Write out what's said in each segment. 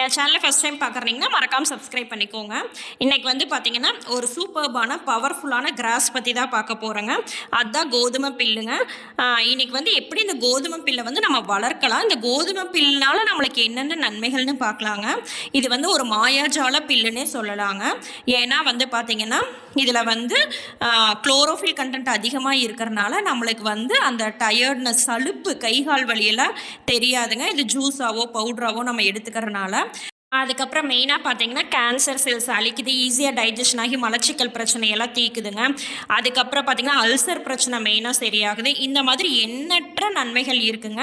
என் சேனலை first time பார்க்குறீங்கன்னா மறக்காமல் சப்ஸ்கிரைப் பண்ணிக்கோங்க. இன்றைக்கி வந்து பார்த்திங்கன்னா ஒரு சூப்பர்பான பவர்ஃபுல்லான கிராஸ் பற்றி தான் பார்க்க போகிறோங்க அதுதான் கோதுமை பில்லுங்க. இன்றைக்கி வந்து எப்படி இந்த கோதுமை பில்லை வந்து நம்ம வளர்க்கலாம்? இந்த கோதுமை பில்லுனால நம்மளுக்கு என்னென்ன நன்மைகள்னு பார்க்கலாங்க. இது வந்து ஒரு மாயாஜால பில்லுன்னே சொல்லலாங்க. ஏன்னா வந்து பார்த்திங்கன்னா இதில் வந்து குளோரோஃபில் கண்டென்ட் அதிகமாக இருக்கிறனால நம்மளுக்கு வந்து அந்த டயர்ட்னஸ் சலுப்பு கை கால் வலியெல்லாம் தெரியாதுங்க. இது ஜூஸாவோ பவுட்ராவோ நம்ம எடுத்துக்கிறனால. да? அதுக்கப்புறம் மெயினாக பார்த்தீங்கன்னா கேன்சர் செல்ஸ் அழிக்குது ஈஸியாக டைஜஷன் ஆகி மலச்சிக்கல் பிரச்சனையெல்லாம் தீக்குதுங்க. அதுக்கப்புறம் பார்த்தீங்கன்னா அல்சர் பிரச்சனை மெயினாக சரியாகுது. இந்த மாதிரி எண்ணற்ற நன்மைகள் இருக்குங்க.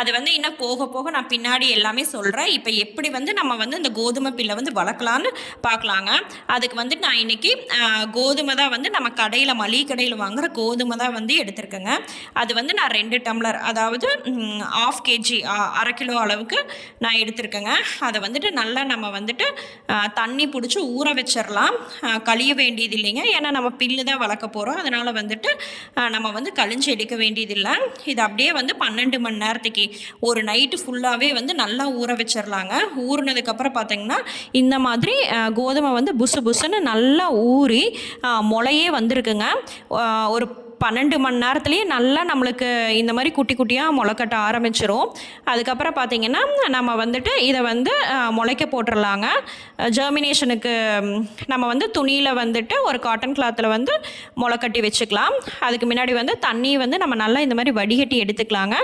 அது வந்து இன்னும் போக போக நான் பின்னாடி எல்லாமே சொல்கிறேன் இப்போ எப்படி வந்து நம்ம வந்து இந்த கோதுமை பில்லை வந்து வளர்க்கலான்னு பார்க்கலாங்க அதுக்கு வந்து நான் இன்னைக்கு கோதுமை தான் வந்து நம்ம கடையில் மளிகை கடையில் வாங்குகிற கோதுமை தான் வந்து எடுத்திருக்கேங்க. அது வந்து நான் ரெண்டு டம்ளர் அதாவது ஆஃப் கேஜி அரை கிலோ அளவுக்கு நான் எடுத்திருக்கேங்க. அதை வந்துட்டு நல்லா நல்லா நம்ம வந்துட்டு தண்ணி பிடிச்சி ஊற வச்சிடலாம் கழிய வேண்டியது இல்லைங்க ஏன்னா நம்ம பில்லு தான் வளர்க்க போகிறோம் அதனால் வந்துட்டு நம்ம வந்து கழிஞ்சு எடுக்க வேண்டியதில்லை. இது அப்படியே வந்து பன்னெண்டு மணி நேரத்துக்கு. ஒரு நைட்டு ஃபுல்லாகவே வந்து நல்லா ஊற வச்சிடலாங்க ஊறினதுக்கப்புறம் பார்த்தீங்கன்னா இந்த மாதிரி கோதுமை வந்து புசு புசுன்னு நல்லா ஊறி முளையே வந்திருக்குங்க. ஒரு பன்னெண்டு மணி நேரத்துலேயே நல்லா நம்மளுக்கு இந்த மாதிரி குட்டி குட்டியாக முளைக்கட்ட ஆரம்பிச்சிரும். அதுக்கப்புறம் பார்த்திங்கன்னா நம்ம வந்துட்டு இதை வந்து முளைக்க போட்டுடலாங்க ஜெர்மினேஷனுக்கு நம்ம வந்து துணியில் வந்துட்டு ஒரு காட்டன் கிளாத்தில் வந்து முளைக்கட்டி வச்சுக்கலாம். அதுக்கு முன்னாடி வந்து தண்ணி வந்து நம்ம நல்லா இந்த மாதிரி வடிகட்டி எடுத்துக்கலாங்க.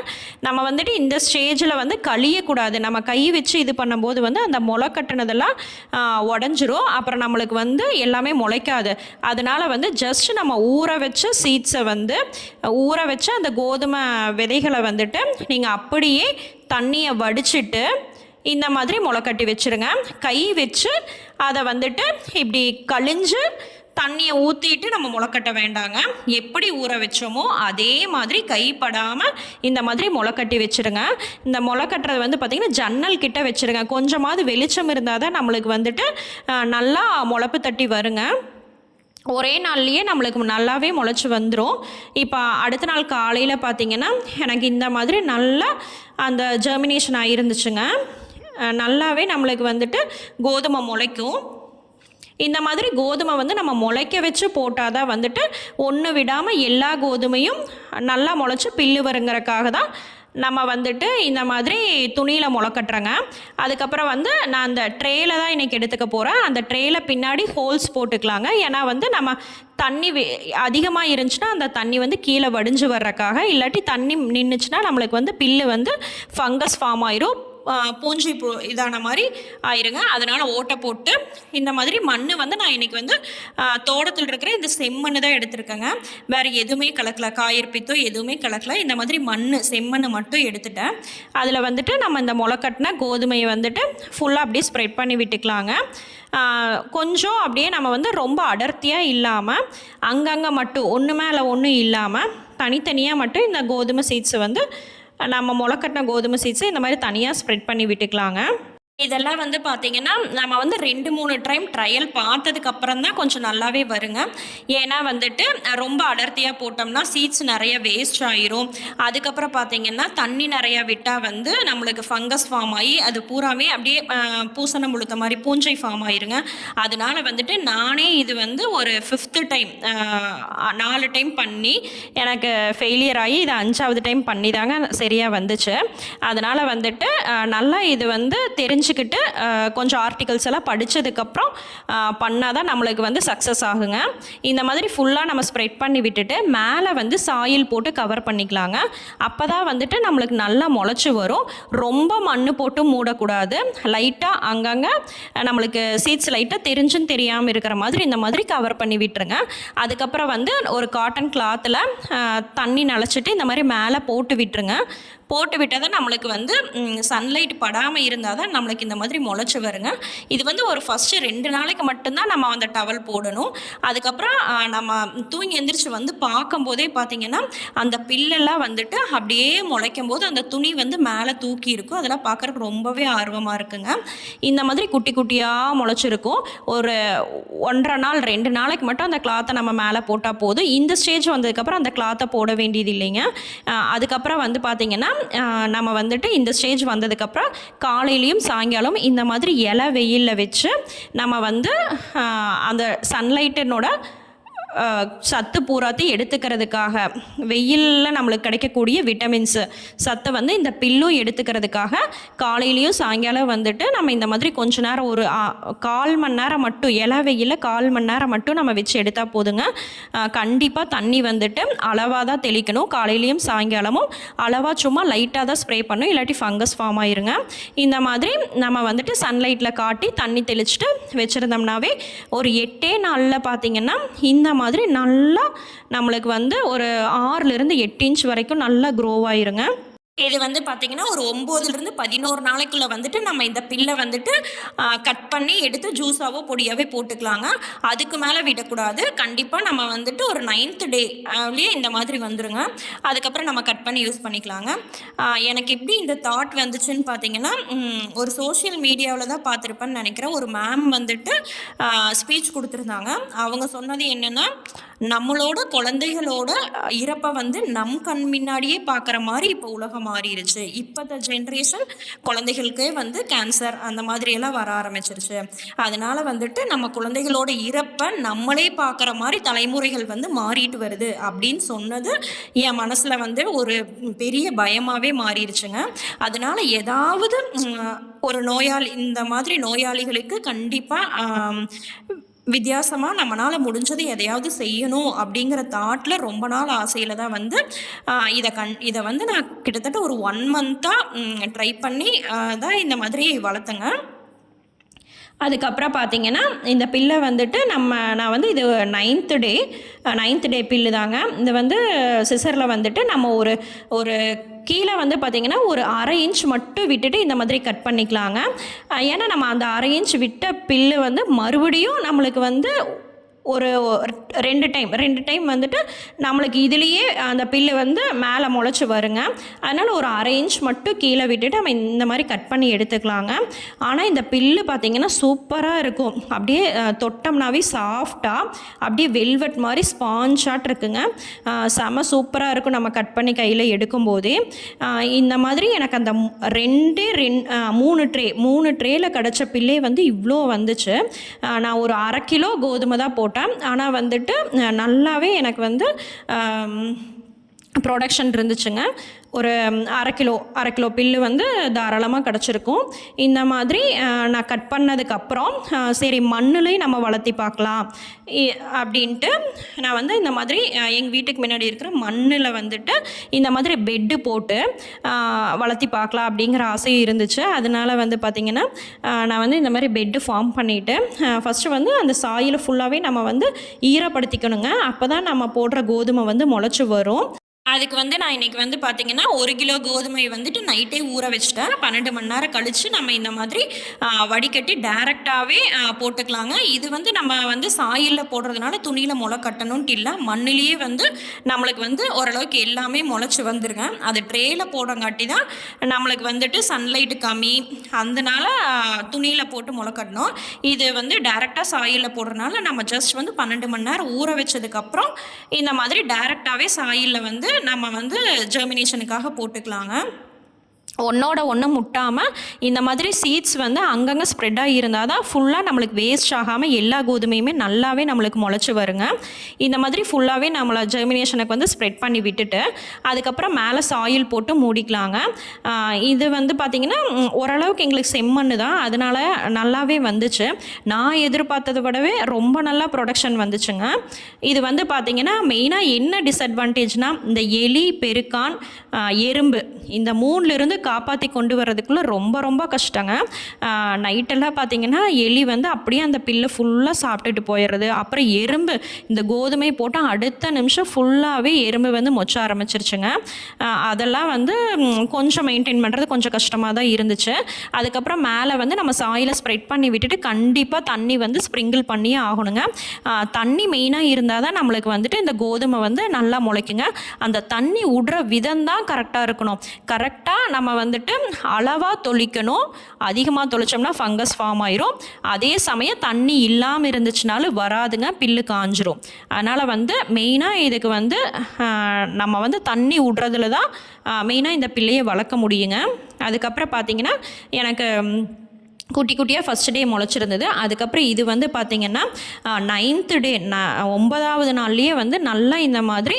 நம்ம வந்துட்டு இந்த ஸ்டேஜில் வந்து கழியக்கூடாது. நம்ம கை வச்சு இது பண்ணும்போது வந்து அந்த முளை கட்டுனதெல்லாம் உடஞ்சிரும். அப்புறம் நம்மளுக்கு வந்து எல்லாமே முளைக்காது. அதனால வந்து ஜஸ்ட் நம்ம ஊற வச்ச சீட்ஸை வந்து ஊற வச்சு அந்த கோதுமை விதைகளை வந்துட்டு நீங்கள் அப்படியே தண்ணியை வடிச்சிட்டு இந்த மாதிரி முளைக்கட்டி வச்சுருங்க. கை வச்சு அதை வந்துட்டு இப்படி கழிஞ்சு தண்ணியை ஊற்றிட்டு நம்ம முளைக்கட்ட வேண்டாங்க. எப்படி ஊற வச்சோமோ அதே மாதிரி கைப்படாமல் இந்த மாதிரி முளைக்கட்டி வச்சுருங்க. இந்த முளைக்கட்டுறது வந்து பார்த்திங்கன்னா ஜன்னல் கிட்ட வச்சுருங்க. கொஞ்சமாவது வெளிச்சம் இருந்தால் தான் நம்மளுக்கு வந்துட்டு நல்லா முளப்பு தட்டி வருங்க. ஒரே நாள்லேயே நம்மளுக்கு நல்லாவே முளைச்சி வந்துடும் இப்போ அடுத்த நாள் காலையில் பார்த்தீங்கன்னா எனக்கு இந்த மாதிரி நல்லா அந்த ஜெர்மினேஷன் ஆகிருந்துச்சுங்க நல்லாவே நம்மளுக்கு வந்துட்டு கோதுமை முளைக்கும். இந்த மாதிரி கோதுமை வந்து நம்ம முளைக்க வச்சு போட்டால் தான் வந்துட்டு ஒன்று விடாமல் எல்லா கோதுமையும் நல்லா முளைச்சி பில்லு வருங்கிறக்காக தான் நம்ம வந்துட்டு இந்த மாதிரி துணியில் முளைக்கட்டுறேங்க அதுக்கப்புறம் வந்து நான் அந்த ட்ரேயில் தான் இன்றைக்கி எடுத்துக்க போகிறேன் அந்த ட்ரேயில் பின்னாடி ஹோல்ஸ் போட்டுக்கலாங்க. ஏன்னா வந்து நம்ம தண்ணி அதிகமாக இருந்துச்சுன்னா அந்த தண்ணி வந்து கீழே வடிஞ்சு வர்றக்காக இல்லாட்டி தண்ணி நின்றுச்சுன்னா நம்மளுக்கு வந்து பில்லு வந்து ஃபங்கஸ் ஃபார்ம் ஆயிரும். பூஞ்சி பூ இதான மாதிரி ஆயிருங்க. அதனால் ஓட்டை போட்டு இந்த மாதிரி மண் வந்து நான் இன்றைக்கி வந்து தோட்டத்தில் இருக்கிற இந்த செம்மண் தான் எடுத்திருக்கேங்க. வேறு எதுவுமே கலக்கல. காயற்பித்தோ எதுவுமே கலக்கல. இந்த மாதிரி மண் செம்மண் மட்டும் எடுத்துட்டேன். அதில் வந்துட்டு நம்ம இந்த முளைக்கட்டின கோதுமையை வந்துட்டு ஃபுல்லாக அப்படியே ஸ்ப்ரெட் பண்ணி விட்டுக்கலாங்க. கொஞ்சம் அப்படியே நம்ம வந்து ரொம்ப அடர்த்தியாக இல்லாமல் அங்கங்கே மட்டும் ஒன்று மேலே ஒன்றும் இல்லாமல் தனித்தனியாக மட்டும் இந்த கோதுமை சீட்ஸை வந்து நம்ம முளைக்கட்டின கோதுமை சீட்ஸை இந்த மாதிரி தனியாக ஸ்ப்ரெட் பண்ணி விட்டுக்கலாங்க. இதெல்லாம் வந்து பார்த்திங்கன்னா நம்ம வந்து ரெண்டு மூணு டைம் ட்ரையல் பார்த்ததுக்கு அப்புறம் தான் கொஞ்சம் நல்லாவே வருங்க. ஏன்னா வந்துட்டு ரொம்ப அடர்த்தியாக போட்டோம்னா சீட்ஸ் நிறைய வேஸ்ட் ஆயிரும். அதுக்கப்புறம் பார்த்திங்கன்னா தண்ணி நிறையா விட்டால் வந்து நம்மளுக்கு ஃபங்கஸ் ஃபார்ம் ஆகி அது பூராமே அப்படியே பூசணம் முழுத்த மாதிரி பூஞ்சை ஃபார்ம் ஆயிருங்க. அதனால வந்துட்டு நானே இது வந்து ஒரு ஃபிஃப்த்து டைம் நாலு டைம் பண்ணி எனக்கு ஃபெயிலியர் ஆகி இது அஞ்சாவது டைம் பண்ணி தாங்க சரியாக வந்துச்சு. அதனால் வந்துட்டு நல்லா இது வந்து தெரிஞ்சுக்கிட்டு கொஞ்சம் ஆர்டிகல்ஸ் எல்லாம் படித்ததுக்கப்புறம் பண்ணால் தான் நம்மளுக்கு வந்து சக்ஸஸ் ஆகுங்க. இந்த மாதிரி ஃபுல்லாக நம்ம ஸ்ப்ரெட் பண்ணி விட்டுட்டு மேலே வந்து சாயில் போட்டு கவர் பண்ணிக்கலாங்க. அப்போ தான் வந்துட்டு நம்மளுக்கு நல்லா முளைச்சி வரும். ரொம்ப மண் போட்டு மூடக்கூடாது. லைட்டாக அங்கங்கே நம்மளுக்கு சீட்ஸ் லைட்டாக தெரிஞ்சும் தெரியாமல் இருக்கிற மாதிரி இந்த மாதிரி கவர் பண்ணி விட்டுருங்க. அதுக்கப்புறம் வந்து ஒரு காட்டன் கிளாத்தில் தண்ணி நனைச்சிட்டு இந்த மாதிரி மேலே போட்டு விட்டுருங்க. போட்டு விட்டால் தான் நம்மளுக்கு வந்து சன்லைட் படாமல் இருந்தால் தான் நம்மளுக்கு இந்த மாதிரி முளைச்சி வருங்க. இது வந்து ஒரு ஃபஸ்ட்டு ரெண்டு நாளைக்கு மட்டும்தான் நம்ம அந்த டவல் போடணும். அதுக்கப்புறம் நம்ம தூங்கி எந்திரிச்சு வந்து பார்க்கும்போதே பார்த்தீங்கன்னா அந்த பில்லெல்லாம் வந்துட்டு அப்படியே முளைக்கும் போது அந்த துணி வந்து மேலே தூக்கி இருக்கும். அதெல்லாம் பார்க்குறக்கு ரொம்பவே ஆர்வமாக இருக்குங்க. இந்த மாதிரி குட்டி குட்டியாக முளைச்சிருக்கும். ஒரு ஒன்றரை நாள் ரெண்டு நாளைக்கு மட்டும் அந்த கிளாத்தை நம்ம மேலே போட்டால் போதும். இந்த ஸ்டேஜ் வந்ததுக்கப்புறம் அந்த கிளாத்தை போட வேண்டியது இல்லைங்க. அதுக்கப்புறம் வந்து பார்த்திங்கன்னா தான் நம்ம வந்துட்டு இந்த ஸ்டேஜ் வந்ததுக்கப்புறம் காலையிலையும் சாயங்காலம் இந்த மாதிரி இலை வெயிலில் வச்சு நம்ம வந்து அந்த சன்லைட்டினோட சத்து பூராத்தையும் எடுத்துக்கிறதுக்காக. வெயிலில் நம்மளுக்கு கிடைக்கக்கூடிய விட்டமின்ஸு. சத்தை வந்து இந்த பில்லும் எடுத்துக்கிறதுக்காக காலையிலையும் சாயங்காலம் வந்துட்டு நம்ம இந்த மாதிரி கொஞ்ச நேரம் ஒரு கால் மணி நேரம் மட்டும் இலை வெயிலில் கால் மணி நேரம் மட்டும் நம்ம வச்சு எடுத்தால் போதுங்க. கண்டிப்பாக தண்ணி வந்துட்டு அளவாக தான் தெளிக்கணும். காலையிலையும் சாயங்காலமும் அளவாக சும்மா லைட்டாக தான் ஸ்ப்ரே பண்ணும் இல்லாட்டி ஃபங்கஸ் ஃபார்ம் ஆயிருங்க. இந்த மாதிரி நம்ம வந்துட்டு சன்லைட்டில் காட்டி தண்ணி தெளிச்சுட்டு வச்சுருந்தோம்னாவே ஒரு எட்டே நாளில் பார்த்தீங்கன்னா இந்த மாதிரி நல்லா நம்மளுக்கு வந்து ஒரு ஆறுலேருந்து எட்டு இன்ச் வரைக்கும் நல்லா க்ரோ ஆயிருங்க. இது வந்து பார்த்திங்கன்னா ஒரு ஒம்போதுலேருந்து பதினோரு நாளைக்குள்ளே வந்துட்டு நம்ம இந்த பில்லை வந்துட்டு கட் பண்ணி எடுத்து ஜூஸாவோ பொடியாகவே போட்டுக்கலாங்க. அதுக்கு மேலே விடக்கூடாது. கண்டிப்பாக நம்ம வந்துட்டு ஒரு நைன்த் டேலேயே இந்த மாதிரி வந்துருங்க. அதுக்கப்புறம் நம்ம கட் பண்ணி யூஸ் பண்ணிக்கலாங்க. எனக்கு எப்படி இந்த தாட் வந்துச்சுன்னு பார்த்தீங்கன்னா ஒரு சோஷியல் மீடியாவில் தான் பார்த்துருப்பேன்னு நினைக்கிறேன். ஒரு மேம் வந்துட்டு ஸ்பீச் கொடுத்துருந்தாங்க. அவங்க சொன்னது என்னென்னா நம்மளோட குழந்தைகளோட இறப்பை வந்து நம் கண் முன்னாடியே பார்க்குற மாதிரி இப்போ உலகம் மாறிடுச்சு இப்போ இந்த ஜென்ரேஷன் குழந்தைகளுக்கே வந்து கேன்சர் அந்த மாதிரியெல்லாம் வர ஆரம்பிச்சிருச்சு. அதனால வந்துட்டு நம்ம குழந்தைகளோட இறப்பை நம்மளே பார்க்குற மாதிரி தலைமுறைகள் வந்து மாறிட்டு வருது அப்படின்னு சொன்னது என் மனசில் வந்து ஒரு பெரிய பயமாகவே மாறிடுச்சுங்க அதனால ஏதாவது ஒரு நோயாளி இந்த மாதிரி நோயாளிகளுக்கு கண்டிப்பாக வித்தியாசமாக நம்மளால் முடிஞ்சது எதையாவது செய்யணும் அப்படிங்கிற தாட்டில் ரொம்ப நாள் ஆசையில் தான் வந்து இதை கண் இதை வந்து நான் கிட்டத்தட்ட ஒரு ஒன் மந்த்தாக ட்ரை பண்ணி தான் இந்த மாதிரி வளர்த்துங்க. அதுக்கப்புறம் பார்த்தீங்கன்னா இந்த பில்லை வந்துட்டு நம்ம நான் வந்து இது ninth day ninth day bill தாங்க. இது வந்து சிசரில் வந்துட்டு நம்ம ஒரு ஒரு கீழே வந்து பார்த்திங்கன்னா ஒரு அரை இன்ச் மட்டும் விட்டுட்டு இந்த மாதிரி கட் பண்ணிக்கலாங்க. ஏன்னா நம்ம அந்த அரை இன்ச் விட்ட பில்லு வந்து மறுபடியும் நம்மளுக்கு வந்து ஒரு ரெண்டு டைம் ரெண்டு டைம் வந்துட்டு நம்மளுக்கு இதுலேயே அந்த பில்லு வந்து மேலே முளைச்சி வருங்க. அதனால் ஒரு அரை இன்ச் மட்டும் கீழே விட்டுட்டு நம்ம இந்த மாதிரி கட் பண்ணி எடுத்துக்கலாங்க. ஆனால் இந்த பில்லு பார்த்திங்கன்னா சூப்பராக இருக்கும். அப்படியே தொட்டம்னாவே தொட்டோம்னாவே சாஃப்டாக அப்படியே வெல்வெட் மாதிரி ஸ்பாஞ்சாட் இருக்குங்க. செம சூப்பராக இருக்கும் நம்ம கட் பண்ணி கையில் எடுக்கும்போதே. இந்த மாதிரி எனக்கு அந்த ரெண்டே ரெண் மூணு ட்ரே மூணு ட்ரேயில் கிடச்ச பில்லே வந்து இவ்வளோ வந்துச்சு. நான் ஒரு அரை கிலோ கோதுமை தான் போட்டேன் ஆனால் வந்துட்டு நல்லாவே எனக்கு வந்து ப்ரொடக்ஷன் இருந்துச்சுங்க. ஒரு அரை கிலோ அரை கிலோ பில்லு வந்து தாராளமாக கிடச்சிருக்கும். இந்த மாதிரி நான் கட் பண்ணதுக்கப்புறம் சரி மண்ணுலேயும் நம்ம வளர்த்தி பார்க்கலாம். இ- அப்படின்ட்டு நான் வந்து இந்த மாதிரி எங்கள் வீட்டுக்கு முன்னாடி இருக்கிற மண்ணில் வந்துட்டு இந்த மாதிரி பெட்டு போட்டு வளர்த்தி பார்க்கலாம் அப்படிங்கிற ஆசை இருந்துச்சு. அதனால வந்து பார்த்திங்கன்னா நான் வந்து இந்த மாதிரி பெட்டு ஃபார்ம் பண்ணிவிட்டு ஃபஸ்ட்டு வந்து அந்த சாயில் ஃபுல்லாகவே நம்ம வந்து ஈரப்படுத்திக்கணுங்க. அப்போ தான் நம்ம போடுற கோதுமை வந்து முளைச்சி வரும். அதுக்கு வந்து நான் இன்றைக்கி வந்து பார்த்திங்கன்னா ஒரு கிலோ கோதுமை வந்துட்டு நைட்டே ஊற வச்சுட்டேன். பன்னெண்டு மணி நேரம் கழித்து நம்ம இந்த மாதிரி வடிகட்டி டேரெக்டாகவே போட்டுக்கலாங்க. இது வந்து நம்ம வந்து சாயிலில் போடுறதுனால துணியில் முளை கட்டணும்ட்டு இல்லை. மண்ணிலேயே வந்து நம்மளுக்கு வந்து ஓரளவுக்கு எல்லாமே முளைச்சி வந்துருங்க. அது ட்ரேயில் போடங்காட்டி தான் நம்மளுக்கு வந்துட்டு சன்லைட்டு கம்மி. அதனால துணியில் போட்டு முளை கட்டணும். இது வந்து டேரெக்டாக சாயிலில் போடுறதுனால நம்ம ஜஸ்ட் வந்து பன்னெண்டு மணி நேரம் ஊற வச்சதுக்கப்புறம் இந்த மாதிரி டேரெக்டாகவே சாயிலில் வந்து நம்ம வந்து ஜெர்மினேஷனுக்காக போட்டுக்கலாங்க. ஒன்றோட ஒன்று முட்டாமல் இந்த மாதிரி சீட்ஸ் வந்து அங்கங்கே ஸ்ப்ரெட் ஆகி இருந்தால் தான் ஃபுல்லாக நம்மளுக்கு வேஸ்ட் ஆகாமல் எல்லா கோதுமையுமே நல்லாவே நம்மளுக்கு முளைச்சி வருங்க. இந்த மாதிரி ஃபுல்லாகவே நம்மளை ஜெர்மினேஷனுக்கு வந்து ஸ்ப்ரெட் பண்ணி விட்டுட்டு அதுக்கப்புறம் மேலே சாயில் போட்டு மூடிக்கலாங்க. இது வந்து பார்த்திங்கன்னா ஓரளவுக்கு எங்களுக்கு செம்மண் தான். அதனால நல்லாவே வந்துச்சு. நான் எதிர்பார்த்ததை விடவே ரொம்ப நல்லா ப்ரொடக்ஷன் வந்துச்சுங்க. இது வந்து பார்த்திங்கன்னா மெயினாக என்ன டிஸ்அட்வான்டேஜ்னால் இந்த எலி பெருக்கான் எறும்பு இந்த மூணுலேருந்து காப்பாற்றி கொண்டு வர்றதுக்குள்ளே ரொம்ப ரொம்ப கஷ்டங்க. நைட்டெல்லாம் பார்த்தீங்கன்னா எலி வந்து அப்படியே அந்த பில்லை ஃபுல்லாக சாப்பிட்டுட்டு போயிடுறது. அப்புறம் எறும்பு இந்த கோதுமை போட்டால் அடுத்த நிமிஷம் ஃபுல்லாகவே எறும்பு வந்து மொச்ச ஆரம்பிச்சிருச்சுங்க. அதெல்லாம் வந்து கொஞ்சம் மெயின்டைன் பண்ணுறது கொஞ்சம் கஷ்டமாக தான் இருந்துச்சு. அதுக்கப்புறம் மேலே வந்து நம்ம சாயிலை ஸ்ப்ரெட் பண்ணி விட்டுட்டு கண்டிப்பாக தண்ணி வந்து ஸ்ப்ரிங்கிள் பண்ணியே ஆகணுங்க. தண்ணி மெயினாக இருந்தால் தான் நம்மளுக்கு வந்துட்டு இந்த கோதுமை வந்து நல்லா முளைக்குங்க. அந்த தண்ணி விடுற விதம் தான் கரெக்டாக இருக்கணும். கரெக்டாக நம்ம வந்துட்டு அளவாக தொளிக்கணும். அதிகமாக தொளிச்சோம்னா ஃபங்கஸ் ஃபார்ம் ஆயிரும். அதே சமயம் தண்ணி இல்லாமல் இருந்துச்சுனாலும் வராதுங்க பில்லு காஞ்சிரும். அதனால் வந்து மெயினாக இதுக்கு வந்து நம்ம வந்து தண்ணி விடுறதுல தான் மெயினாக இந்த பிள்ளையை வளர்க்க முடியுங்க. அதுக்கப்புறம் பார்த்தீங்கன்னா எனக்கு குட்டி குட்டியாக ஃபஸ்ட் டே முளைச்சிருந்தது. அதுக்கப்புறம் இது வந்து பார்த்திங்கன்னா நைன்த்து டே ந ஒன்பதாவது நாள்லேயே வந்து நல்லா இந்த மாதிரி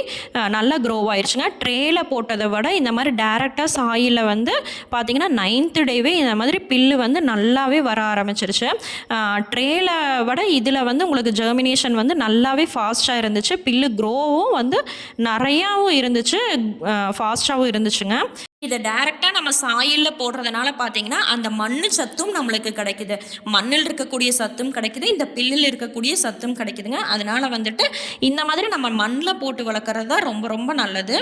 நல்லா க்ரோ ஆயிடுச்சுங்க ட்ரேல போட்டதை விட இந்த மாதிரி டேரெக்டாக சாயில் வந்து பார்த்திங்கன்னா நைன்த்து டேவே இந்த மாதிரி பில்லு வந்து நல்லாவே வர ஆரம்பிச்சிருச்சு. ட்ரேல விட இதில் வந்து உங்களுக்கு ஜெர்மினேஷன் வந்து நல்லாவே ஃபாஸ்ட்டாக இருந்துச்சு. பில்லு க்ரோவும் வந்து நிறையாவும் இருந்துச்சு. ஃபாஸ்ட்டாகவும் இருந்துச்சுங்க. இதை டைரெக்டாக நம்ம சாயிலில் போடுறதுனால பார்த்தீங்கன்னா அந்த மண் சத்தும் நம்மளுக்கு கிடைக்குது. மண்ணில் இருக்கக்கூடிய சத்தும் கிடைக்குது இந்த பில்லில் இருக்கக்கூடிய சத்தும் கிடைக்குதுங்க. அதனால வந்துட்டு இந்த மாதிரி நம்ம மண்ணில் போட்டு வளர்க்குறது தான் ரொம்ப ரொம்ப நல்லது.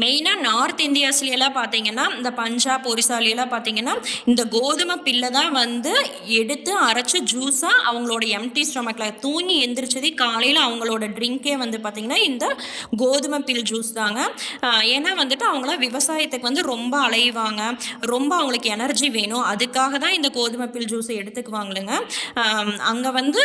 மெயினாக நார்த் இந்தியாஸ்லையெல்லாம் பார்த்தீங்கன்னா இந்த பஞ்சாப் ஒரிசாலையெல்லாம் பார்த்தீங்கன்னா இந்த கோதுமை பில்லை தான் வந்து எடுத்து அரைச்சி ஜூஸாக அவங்களோட எம்டி ஸ்டொமக்கில் தூங்கி எந்திரிச்சது காலையில் அவங்களோட ட்ரிங்கே வந்து பார்த்திங்கன்னா இந்த கோதுமை பில் ஜூஸ் தாங்க. ஏன்னா வந்துட்டு அவங்களாம் விவசாயத்துக்கு வந்து ரொம்ப அலைவாங்க. ரொம்ப அவங்களுக்கு எனர்ஜி வேணும். அதுக்காக தான் இந்த கோதுமை பில் ஜூஸை எடுத்துக்குவாங்களுங்க. அங்கே வந்து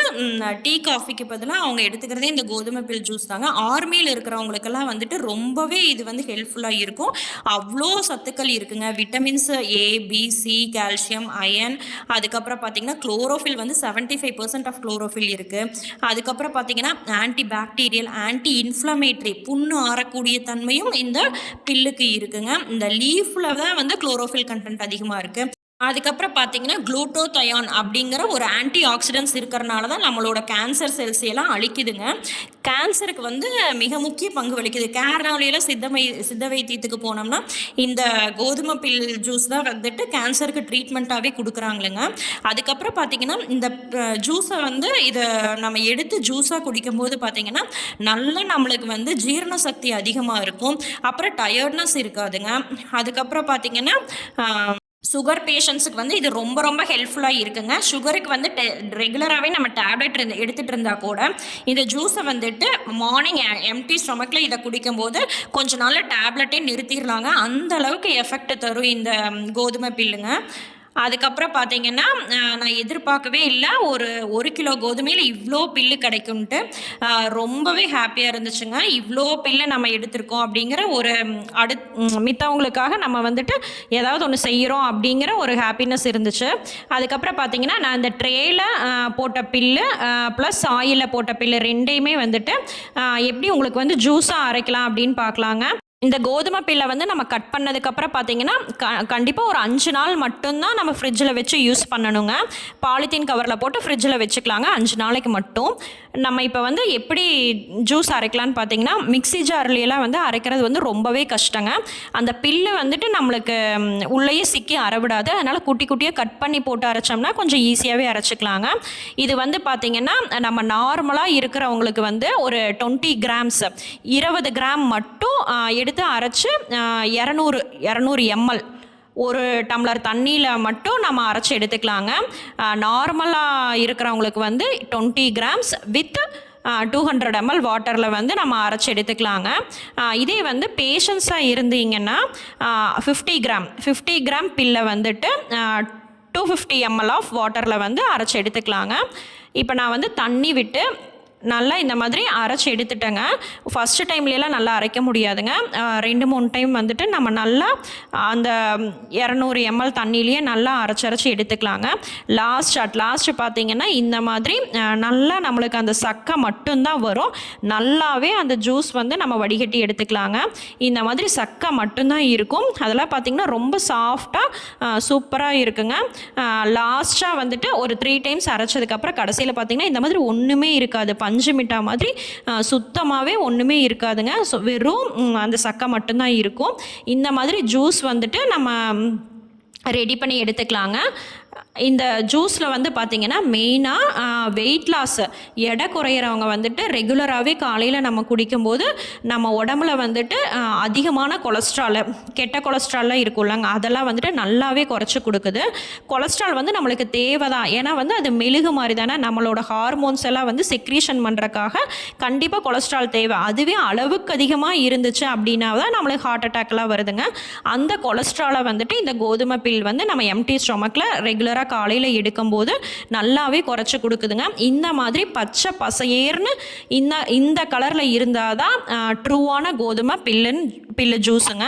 டீ காஃபிக்கு பதிலாக அவங்க எடுத்துக்கிறதே இந்த கோதுமை பில் ஜூஸ் தாங்க. ஆர்மியில் இருக்கிறவங்களுக்கெல்லாம் வந்துட்டு ரொம்பவே இது வந்து ஹெல்ப்ஃபுல்லாக இருக்கும். அவ்வளோ சத்துக்கள் இருக்குங்க. Vitamins A B C calcium iron அதுக்கப்புறம் பார்த்தீங்கன்னா குளோரோஃபில் வந்து seventy five percent of chlorophyll இருக்குது அதுக்கப்புறம் பார்த்தீங்கன்னா ஆன்டி பாக்டீரியல் ஆன்டி இன்ஃப்ளமேட்ரி புண்ணு ஆறக்கூடிய தன்மையும் இந்த பில்லுக்கு இருக்குங்க. இந்த லீஃபில் தான் வந்து குளோரோஃபில் கண்டென்ட் அதிகமாக இருக்குது அதுக்கப்புறம் பார்த்தீங்கன்னா குளூட்டோதயான் அப்படிங்கிற ஒரு ஆன்டி ஆக்சிடென்ட்ஸ் இருக்கிறனால தான் நம்மளோட கேன்சர் செல்ஸ் எல்லாம் அழிக்குதுங்க. கேன்சருக்கு வந்து மிக முக்கிய பங்கு வகிக்குது. கேரளாவிலாம் சித்தமை சித்த வைத்தியத்துக்கு போனோம்னா இந்த கோதுமை பில் ஜூஸ் தான் வந்துட்டு கேன்சருக்கு ட்ரீட்மெண்ட்டாகவே கொடுக்குறாங்களுங்க அதுக்கப்புறம் பார்த்தீங்கன்னா இந்த ஜூஸை வந்து இதை நம்ம எடுத்து ஜூஸாக குடிக்கும்போது பார்த்தீங்கன்னா நல்லா நம்மளுக்கு வந்து ஜீரண சக்தி அதிகமாக இருக்கும். அப்புறம் டயர்ட்னஸ் இருக்காதுங்க. அதுக்கப்புறம் பார்த்தீங்கன்னா சுகர் பேஷண்ட்ஸுக்கு வந்து இது ரொம்ப ரொம்ப ஹெல்ப்ஃபுல்லாக இருக்குங்க. சுகருக்கு வந்து ரெகுலராகவே நம்ம டேப்லெட் இருந்து எடுத்துகிட்டு இருந்தால் கூட இந்த ஜூஸை வந்துட்டு மார்னிங் எம்டி ஸ்டொமக்கில் இதை குடிக்கும்போது கொஞ்ச நாளில் டேப்லெட்டே நிறுத்திடலாங்க. அந்த அளவுக்கு எஃபெக்ட் தரும் இந்த கோதுமை பில்லுங்க. அதுக்கப்புறம் பார்த்தீங்கன்னா நான் எதிர்பார்க்கவே இல்லை. ஒரு ஒரு கிலோ கோதுமையில் இவ்வளோ பில்லு கிடைக்கும்ன்ட்டு ரொம்பவே ஹாப்பியாக இருந்துச்சுங்க. இவ்வளோ பில்லை நம்ம எடுத்திருக்கோம் அப்படிங்கிற ஒரு அடுத் அடு மித்தவங்களுக்காக நம்ம வந்துட்டு ஏதாவது ஒன்று செய்கிறோம் அப்படிங்கிற ஒரு ஹாப்பினஸ் இருந்துச்சு. அதுக்கப்புறம் பார்த்தீங்கன்னா நான் இந்த ட்ரேயில் போட்ட பில்லு ப்ளஸ் ஆயிலில் போட்ட பில்லு ரெண்டையுமே வந்துட்டு எப்படி உங்களுக்கு வந்து ஜூஸாக அரைக்கலாம் அப்படின்னு பார்க்கலாங்க. இந்த கோதுமை பில்லை வந்து நம்ம கட் பண்ணதுக்கப்புறம் பார்த்தீங்கன்னா க கண்டிப்பாக ஒரு அஞ்சு நாள் மட்டும்தான் நம்ம ஃப்ரிட்ஜில் வச்சு யூஸ் பண்ணணுங்க. பாலித்தீன் கவரில் போட்டு ஃப்ரிட்ஜில் வச்சுக்கலாங்க அஞ்சு நாளைக்கு மட்டும். நம்ம இப்போ வந்து எப்படி ஜூஸ் அரைக்கலான்னு பார்த்தீங்கன்னா மிக்ஸி ஜார்லையெல்லாம் வந்து அரைக்கிறது வந்து ரொம்பவே கஷ்டங்க. அந்த பில்லு வந்துட்டு நம்மளுக்கு உள்ளேயே சிக்கி அரைவிடாது அதனால் குட்டி குட்டியாக கட் பண்ணி போட்டு அரைச்சோம்னா கொஞ்சம் ஈஸியாகவே அரைச்சிக்கலாங்க. இது வந்து பார்த்திங்கன்னா நம்ம நார்மலாக இருக்கிறவங்களுக்கு வந்து ஒரு டுவெண்ட்டி கிராம்ஸ் இருபது கிராம் மட்டும் எடுத்து அரைச்சி இரநூறு இரநூறு எம்எல். ஒரு டம்ளர் தண்ணியில் மட்டும் நம்ம அரைச்சி எடுத்துக்கலாங்க. நார்மலாக இருக்கிறவங்களுக்கு வந்து twenty grams with two hundred ml வாட்டரில் வந்து நம்ம அரைச்சி எடுத்துக்கலாங்க. இதே வந்து பேஷண்ட்ஸாக இருந்தீங்கன்னா ஃபிஃப்டி கிராம் ஃபிஃப்டி கிராம் பில்லை வந்துட்டு டூ ஃபிஃப்டி எம்எல் ஆஃப் வாட்டரில் வந்து அரைச்சி எடுத்துக்கலாங்க. இப்போ நான் வந்து தண்ணி விட்டு நல்லா இந்த மாதிரி அரைச்சி எடுத்துட்டேங்க. ஃபஸ்ட்டு டைம்லலாம் நல்லா அரைக்க முடியாதுங்க. ரெண்டு மூணு டைம் வந்துட்டு நம்ம நல்லா அந்த இரநூறு எம்எல் தண்ணியிலேயே நல்லா அரைச்சி அரைச்சி எடுத்துக்கலாங்க. லாஸ்ட் அட் லாஸ்ட் பார்த்தீங்கன்னா இந்த மாதிரி நல்லா நம்மளுக்கு அந்த சக்கை மட்டும்தான் வரும். நல்லாவே அந்த ஜூஸ் வந்து நம்ம வடிகட்டி எடுத்துக்கலாங்க. இந்த மாதிரி சக்கை மட்டும்தான் இருக்கும். அதெல்லாம் பார்த்தீங்கன்னா ரொம்ப சாஃப்டாக சூப்பராக இருக்குங்க. லாஸ்ட்டாக வந்துட்டு ஒரு த்ரீ டைம்ஸ் அரைச்சதுக்கப்புறம் கடைசியில் பார்த்தீங்கன்னா இந்த மாதிரி ஒன்றுமே இருக்காது. பஞ்சு மிட்டா மாதிரி சுத்தமாகவே ஒன்றுமே இருக்காதுங்க. ஸோ வெறும் அந்த சக்கை மட்டும்தான் இருக்கும். இந்த மாதிரி ஜூஸ் வந்துட்டு நம்ம ரெடி பண்ணி எடுத்துக்கலாங்க. இந்த ஜூஸில் வந்து பார்த்திங்கன்னா மெயினாக வெயிட் லாஸ் எடை குறையிறவங்க வந்துட்டு ரெகுலராகவே காலையில் நம்ம குடிக்கும்போது நம்ம உடம்புல வந்துட்டு அதிகமான கொலஸ்ட்ரால் கெட்ட கொலஸ்ட்ரால்லாம் இருக்கும்லங்க அதெல்லாம் வந்துட்டு நல்லாவே குறைச்சி கொடுக்குது. கொலஸ்ட்ரால் வந்து நம்மளுக்கு தேவை தான் ஏன்னா வந்து அது மெழுகு மாதிரி தானே நம்மளோட ஹார்மோன்ஸ் எல்லாம் வந்து செக்ரீஷன் பண்ணுறக்காக கண்டிப்பாக கொலஸ்ட்ரால் தேவை. அதுவே அளவுக்கு அதிகமாக இருந்துச்சு அப்படின்னா தான் நம்மளுக்கு ஹார்ட் அட்டாக்லாம் வருதுங்க. அந்த கொலஸ்ட்ராலை வந்துட்டு இந்த கோதுமை பில் வந்து நம்ம எம்டி ஸ்டொமக்கில் ரெகுலராக காலையில் எடுக்கும்போது நல்லாவே குறைச்சி கொடுக்குதுங்க. இந்த மாதிரி பச்சை பசையேர்னு இந்த இந்த கலரில் இருந்தால் தான் ட்ரூவான கோதுமை பில்லுன்னு பில்லு ஜூஸுங்க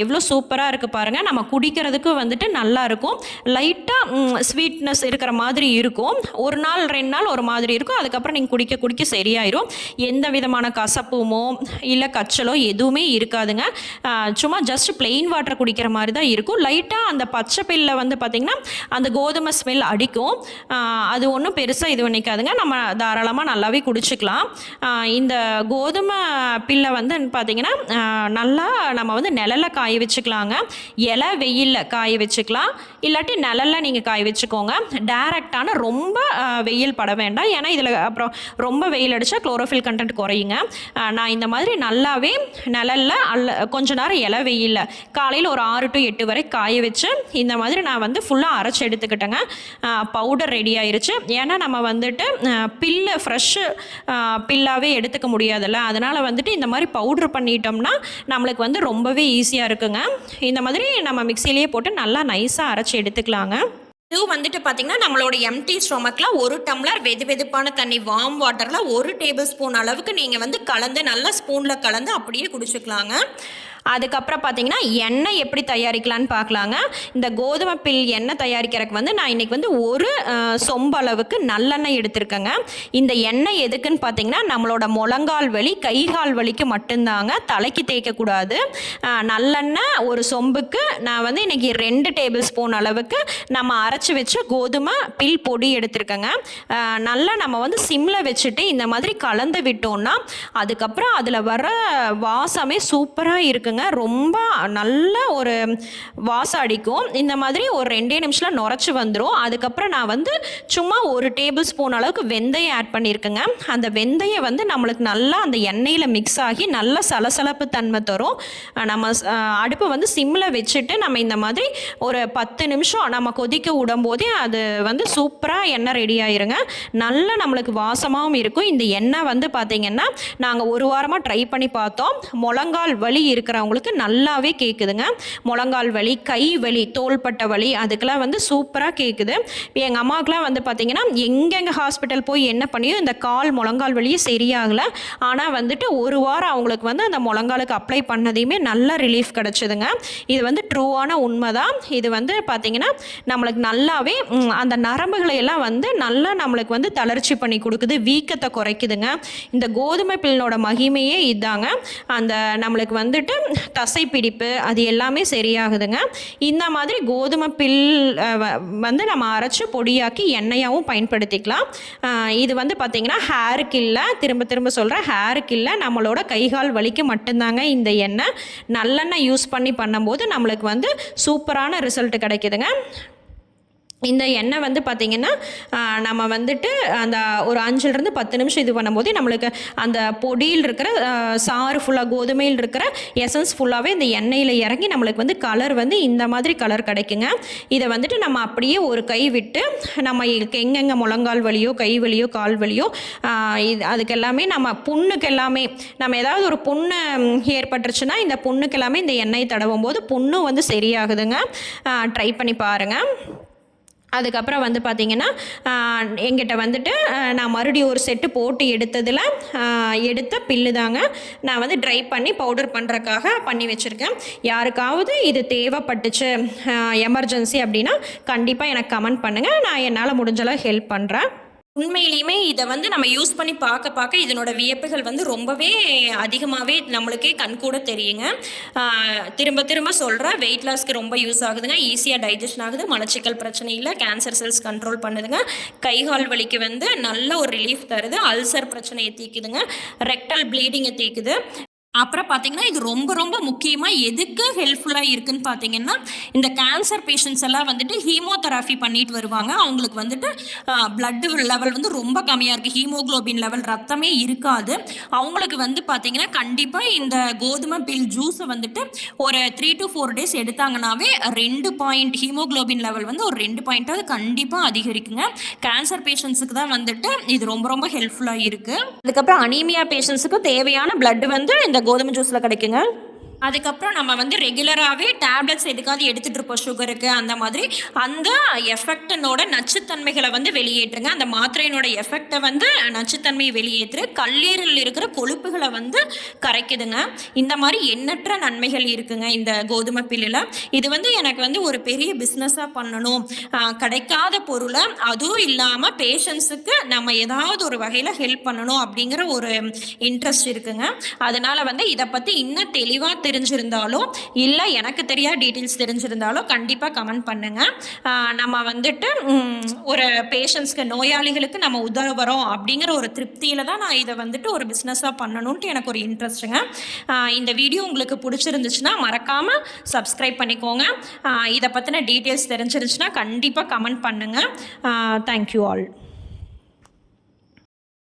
எவ்வளோ சூப்பராக இருக்குது பாருங்கள் நம்ம குடிக்கிறதுக்கு வந்துட்டு நல்லா இருக்கும். லைட்டாக ஸ்வீட்னஸ் இருக்கிற மாதிரி இருக்கும். ஒரு நாள் ரெண்டு நாள் ஒரு மாதிரி இருக்கும். அதுக்கப்புறம் நீங்கள் குடிக்க குடிக்க சரியாயிரும். எந்த விதமான கசப்புமோ இல்லை கச்சலோ எதுவுமே இருக்காதுங்க. சும்மா ஜஸ்ட் பிளெயின் வாட்டர் குடிக்கிற மாதிரி தான் இருக்கும். லைட்டாக அந்த பச்சை பில்ல வந்து பார்த்திங்கன்னா அந்த கோதுமை ஸ்மெல் அடிக்கும். அது ஒன்றும் பெருசாக இது பண்ணிக்காதுங்க. நம்ம தாராளமாக நல்லாவே குடிச்சிக்கலாம். இந்த கோதுமை பில்லை வந்து பார்த்திங்கன்னா நல்லா நம்ம வந்து நிழலில் காய வச்சுக்கலாங்க. இலை வெயிலில் காய வச்சுக்கலாம். இல்லாட்டி நிழலில் நீங்கள் காய வச்சுக்கோங்க. டேரெக்டான ரொம்ப வெயில் பட வேண்டாம். ஏன்னா இதில் அப்புறம் ரொம்ப வெயில் அடித்தா குளோரோஃபில் கண்டென்ட் குறையுங்க. நான் இந்த மாதிரி நல்லாவே நிழலில் அல்ல கொஞ்ச நேரம் இலை வெயிலில் காலையில் ஒரு ஆறு டு எட்டு வரை காய வச்சு இந்த மாதிரி நான் வந்து ஃபுல்லாக அரைச்சி எடுத்துக்கிட்டேங்க. பவுடர் ரெடி ஆயிருச்சு. ஏன்னா நம்ம வந்துட்டு பில்லு ஃப்ரெஷ்ஷு பில்லாகவே எடுத்துக்க முடியாதுல்ல. அதனால் வந்துட்டு இந்த மாதிரி பவுட்ரு பண்ணிட்டோம்னா நம்மளுக்கு வந்து ரொம்பவே ஈஸியாக இருக்குங்க. இந்த மாதிரி நம்ம மிக்சிலேயே போட்டு நல்லா நைஸாக அரைச்சி எடுத்துக்கலாங்க. இது வந்துட்டு பார்த்தீங்கன்னா நம்மளோட எம்டி ஸ்டொமக்கில் ஒரு டம்ளர் வெது வெதுப்பான தண்ணி வார்ம் வாட்டரில் ஒரு டேபிள் ஸ்பூன் அளவுக்கு நீங்கள் வந்து கலந்து நல்லா ஸ்பூனில் கலந்து அப்படியே குடிச்சுக்கலாங்க. அதுக்கப்புறம் பார்த்தீங்கன்னா எண்ணெய் எப்படி தயாரிக்கலான்னு பார்க்கலாங்க. இந்த கோதுமை பில் எண்ணெய் தயாரிக்கிறதுக்கு வந்து நான் இன்றைக்கி வந்து ஒரு சொம்பு அளவுக்கு நல்லெண்ணெய் எடுத்திருக்கேங்க. இந்த எண்ணெய் எதுக்குன்னு பார்த்தீங்கன்னா நம்மளோட முழங்கால் வலி கைகால் வலிக்கு மட்டும்தாங்க தலைக்கு தேய்க்கக்கூடாது நல்லெண்ணெய் ஒரு சொம்புக்கு நான் வந்து இன்றைக்கி ரெண்டு டேபிள் ஸ்பூன் அளவுக்கு நம்ம அரைச்சி வச்ச கோதுமை பில் பொடி எடுத்திருக்கேங்க. நல்லா நம்ம வந்து சிம்மில் வச்சுட்டு இந்த மாதிரி கலந்து விட்டோம்னா அதுக்கப்புறம் அதில் வர வாசமே சூப்பராக இருக்குங்க. ரொம்ப நல்ல ஒரு வாசம் அடிக்கும். இந்த மாதிரி ஒரு ரெண்டே நிமிஷத்தில் நுரைச்சி வந்துடும் அதுக்கப்புறம் நான் வந்து சும்மா ஒரு டேபிள் ஸ்பூன் அளவுக்கு வெந்தயம் ஆட் பண்ணியிருக்கேங்க. அந்த வெந்தயம் வந்து நம்மளுக்கு நல்லா அந்த எண்ணெயில் மிக்ஸ் ஆகி நல்ல சலசலப்பு தன்மை தரும். நம்ம அடுப்பை வந்து சிம்மில் வச்சுட்டு நம்ம இந்த மாதிரி ஒரு பத்து நிமிஷம் நம்ம கொதிக்க விடும்போதே அது வந்து சூப்பராக எண்ணெய் ரெடி ஆயிருங்க. நல்லா நம்மளுக்கு வாசமாகவும் இருக்கும். இந்த எண்ணெய் வந்து பார்த்திங்கன்னா நாங்கள் ஒரு வாரமாக ட்ரை பண்ணி பார்த்தோம். முழங்கால் வலி இருக்கிறவங்களுக்கு நல்லாவே கேட்குதுங்க முழங்கால் வலி கை வலி தோள்பட்ட வலி அதுக்கெல்லாம் வந்து சூப்பராக கேட்குது இப்போ எங்கள் அம்மாவுக்குலாம் வந்து பார்த்திங்கன்னா எங்கெங்கே ஹாஸ்பிட்டல் போய் என்ன பண்ணியோ இந்த கால் முழங்கால் வலியும் சரியாகலை. ஆனால் வந்துட்டு ஒரு வாரம் அவங்களுக்கு வந்து அந்த முழங்காலுக்கு அப்ளை பண்ணதையுமே நல்ல ரிலீஃப் கிடச்சிதுங்க. இது வந்து ட்ரூவான உண்மை தான் இது வந்து பார்த்திங்கன்னா நம்மளுக்கு நல்லாவே அந்த நரம்புகளை எல்லாம் வந்து நல்லா நம்மளுக்கு வந்து தளர்ச்சி பண்ணி கொடுக்குது. வீக்கத்தை குறைக்குதுங்க. இந்த கோதுமை பில்லோட மகிமையே இதாங்க. அந்த நம்மளுக்கு வந்துட்டு தசை பிடிப்பு அது எல்லாமே சரியாகுதுங்க. இந்த மாதிரி கோதுமை பில் வ- வந்து நம்ம அரைச்சி பொடியாக்கி எண்ணெயாகவும் பயன்படுத்திக்கலாம். இது வந்து பார்த்திங்கன்னா ஹேருக்கு இல்லை திரும்ப திரும்ப சொல்கிறேன் ஹேருக்கு இல்லை நம்மளோட கைகால் வலிக்கு மட்டும்தாங்க இந்த எண்ணெய். நல்லெண்ணெய் யூஸ் பண்ணி பண்ணும்போது நம்மளுக்கு வந்து சூப்பரான ரிசல்ட் கிடைக்குதுங்க. இந்த எண்ணெய் வந்து பார்த்திங்கன்னா நம்ம வந்துட்டு அந்த ஒரு அஞ்சுலேருந்து பத்து நிமிஷம் இது பண்ணும்போது நம்மளுக்கு அந்த பொடியில் இருக்கிற சாறு ஃபுல்லாக கோதுமையில் இருக்கிற எசன்ஸ் ஃபுல்லாகவே இந்த எண்ணெயில் இறங்கி நம்மளுக்கு வந்து கலர் வந்து இந்த மாதிரி கலர் கிடைக்குங்க. இதை வந்துட்டு நம்ம அப்படியே ஒரு கை விட்டு நம்ம எங்கெங்கே முழங்கால் வலியோ கை வலியோ கால் வலியோ இது அதுக்கு எல்லாமே நம்ம புண்ணுக்கு எல்லாமே நம்ம ஏதாவது ஒரு புண்ணு ஏற்பட்டுருச்சுன்னா இந்த புண்ணுக்கு எல்லாமே இந்த எண்ணெய் தடவும் போது புண்ணும் வந்து சரியாகுதுங்க. ட்ரை பண்ணி பாருங்கள் அதுக்கப்புறம் வந்து பார்த்திங்கன்னா எங்கிட்ட வந்துட்டு நான் மறுபடியும் ஒரு செட்டு போட்டு எடுத்ததில் எடுத்த பில்லு தாங்க நான் வந்து ட்ரை பண்ணி பவுடர் பண்ணுறக்காக பண்ணி வச்சுருக்கேன். யாருக்காவது இது தேவைப்பட்டுச்சு எமர்ஜென்சி அப்படின்னா கண்டிப்பாக எனக்கு கமெண்ட் பண்ணுங்கள் நான் என்னால் முடிஞ்சளவு ஹெல்ப் பண்ணுறேன் உண்மையிலையுமே இதை வந்து நம்ம யூஸ் பண்ணி பார்க்க பார்க்க இதனோட வியப்புகள் வந்து ரொம்பவே அதிகமாகவே நம்மளுக்கே கண்கூட தெரியுங்க. திரும்ப திரும்ப சொல்கிறேன் வெயிட் லாஸ்க்கு ரொம்ப யூஸ் ஆகுதுங்க. ஈஸியாக டைஜஷன் ஆகுது. மலச்சிக்கல் பிரச்சனை இல்லை கேன்சர் செல்ஸ் கண்ட்ரோல் பண்ணுதுங்க கைகால் வலிக்கு வந்து நல்ல ஒரு ரிலீஃப் தருது. அல்சர் பிரச்சனையை தீக்குதுங்க. ரெக்டல் ப்ளீடிங்கை தீக்குது. அப்புறம் பார்த்தீங்கன்னா இது ரொம்ப ரொம்ப முக்கியமாக எதுக்கு ஹெல்ப்ஃபுல்லாக இருக்குன்னு பார்த்தீங்கன்னா இந்த கேன்சர் பேஷண்ட்ஸ் எல்லாம் வந்துட்டு ஹீமோதெராபி பண்ணிட்டு வருவாங்க. அவங்களுக்கு வந்துட்டு பிளட் லெவல் வந்து ரொம்ப கம்மியாக இருக்குது ஹீமோகுளோபின் லெவல் ரத்தமே இருக்காது. அவங்களுக்கு வந்து பார்த்தீங்கன்னா கண்டிப்பாக இந்த கோதுமை பில் ஜூஸை வந்துட்டு ஒரு த்ரீ டு ஃபோர் டேஸ் எடுத்தாங்கனாவே ரெண்டு பாயிண்ட் ஹீமோகுளோபின் லெவல் வந்து ஒரு ரெண்டு பாயிண்ட்டாவது கண்டிப்பாக அதிகரிக்குங்க. கேன்சர் பேஷண்ட்ஸுக்கு தான் வந்துட்டு இது ரொம்ப ரொம்ப ஹெல்ப்ஃபுல்லாக இருக்குது அதுக்கப்புறம் அனீமியா பேஷண்ட்ஸுக்கு தேவையான பிளட் வந்து இந்த கோதுமை ஜூஸில் கிடைக்குங்க. அதுக்கப்புறம் நம்ம வந்து ரெகுலராகவே டேப்லெட்ஸ் எதுக்காவது எடுத்துகிட்டு இருப்போம் சுகருக்கு அந்த மாதிரி. அந்த எஃபெக்டனோட நச்சுத்தன்மைகளை வந்து வெளியேற்றுங்க. அந்த மாத்திரையினோட எஃபெக்டை வந்து நச்சுத்தன்மையை வெளியேற்று கல்லீரலில் இருக்கிற கொழுப்புகளை வந்து கரைக்குதுங்க. இந்த மாதிரி எண்ணற்ற நன்மைகள் இருக்குங்க இந்த கோதுமை பில்லில். இது வந்து எனக்கு வந்து ஒரு பெரிய பிஸ்னஸாக பண்ணணும். கிடைக்காத பொருளை அதுவும் இல்லாமல் பேஷண்ட்ஸுக்கு நம்ம ஏதாவது ஒரு வகையில் ஹெல்ப் பண்ணணும் அப்படிங்கிற ஒரு இன்ட்ரெஸ்ட் இருக்குங்க. அதனால் வந்து இதை பற்றி இன்னும் தெளிவாக தெரிஞ்சிருந்தாலும் இல்லை எனக்கு தெரியாத டீட்டெயில்ஸ் தெரிஞ்சிருந்தாலும் கண்டிப்பாக கமெண்ட் பண்ணுங்கள் நம்ம வந்துட்டு ஒரு பேஷண்ட்ஸ்க்கு நோயாளிகளுக்கு நம்ம உதவுறோம் அப்படிங்கிற ஒரு திருப்தியில் தான் நான் இதை வந்துட்டு ஒரு பிஸ்னஸாக பண்ணணுன்ட்டு எனக்கு ஒரு இன்ட்ரெஸ்ட்டுங்க இந்த வீடியோ உங்களுக்கு பிடிச்சிருந்துச்சுன்னா மறக்காமல் சப்ஸ்கிரைப் பண்ணிக்கோங்க. இதை பற்றின டீட்டெயில்ஸ் தெரிஞ்சிருந்துச்சுன்னா கண்டிப்பாக கமெண்ட் பண்ணுங்கள் தேங்க்யூ ஆல்